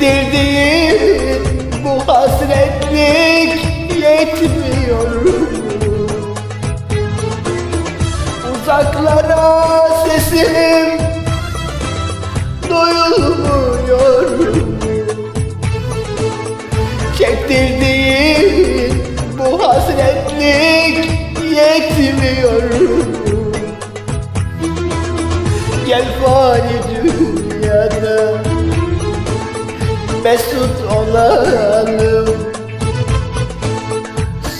Çektirdiğin bu hasretlik yetmiyor. Uzaklara sesim duyulmuyor. Çektirdiğin bu hasretlik yetmiyor. Gel fani Mesut olalım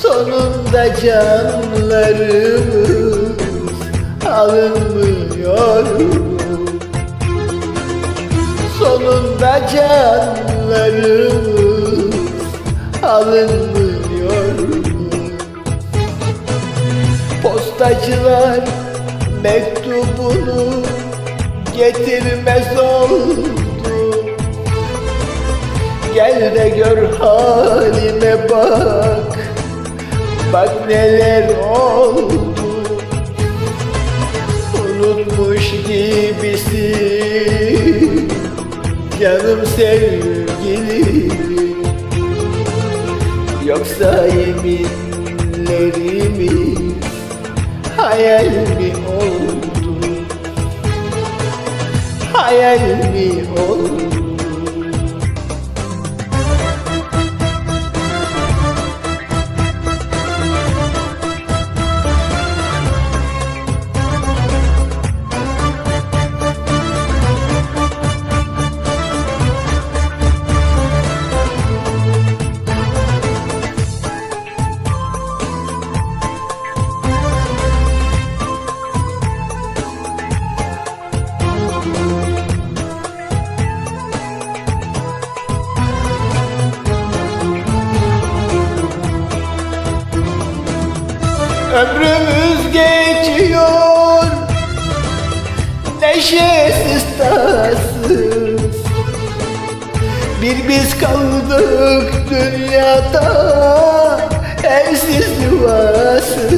Sonunda canlarımız alınmıyor. Sonunda canlarımız alınmıyor. Postacılar mektubunu getirmez oldu Gel de gör halime bak. Bak neler oldu Unutmuş gibisin. Canım sevgilim. Yoksa yeminlerimiz Hayal mi oldu? Hayal mi oldu Ömrümüz geçiyor. Neşesiz tatsız Bir biz kaldık dünyada. Evsiz yuvasız.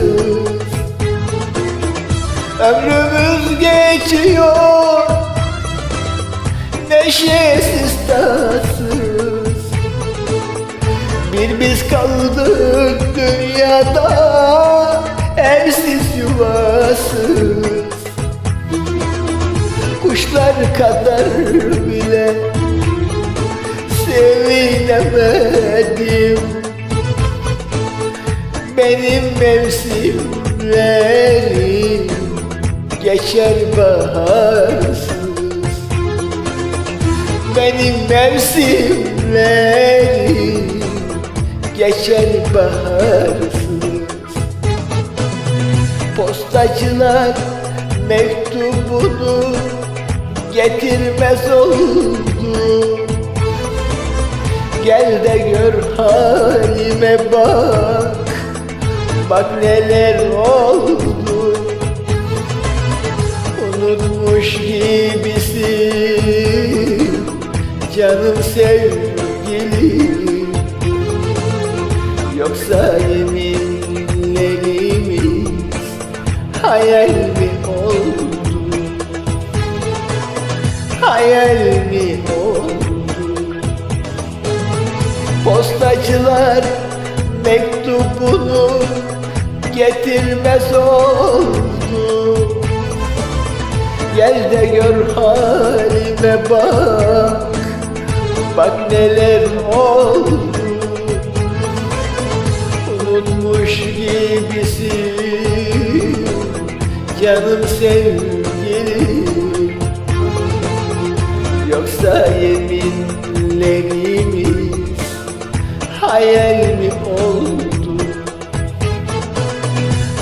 Ömrümüz geçiyor. Neşesiz tatsız bir biz kaldık dünyada Evsiz yuvasız Kuşlar kadar bile Sevinemedim. Benim mevsimlerim Geçer baharsız. Benim mevsimlerim geçer baharsız Postacılar mektubunu getirmez oldu. Gel de gör halime bak Bak neler oldu. Unutmuş gibisin Canım sevgilim. Yoksa yeminlerimiz Hayal mi oldu? Hayal mi oldu? Postacılar mektubunu getirmez oldu. Gel de gör halime bak. Bak neler oldu sevgilim Yoksa yeminlerimiz Hayal mi oldu?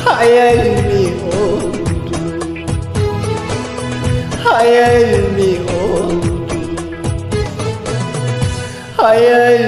Hayal mi oldu? Hayal mi oldu? Hayal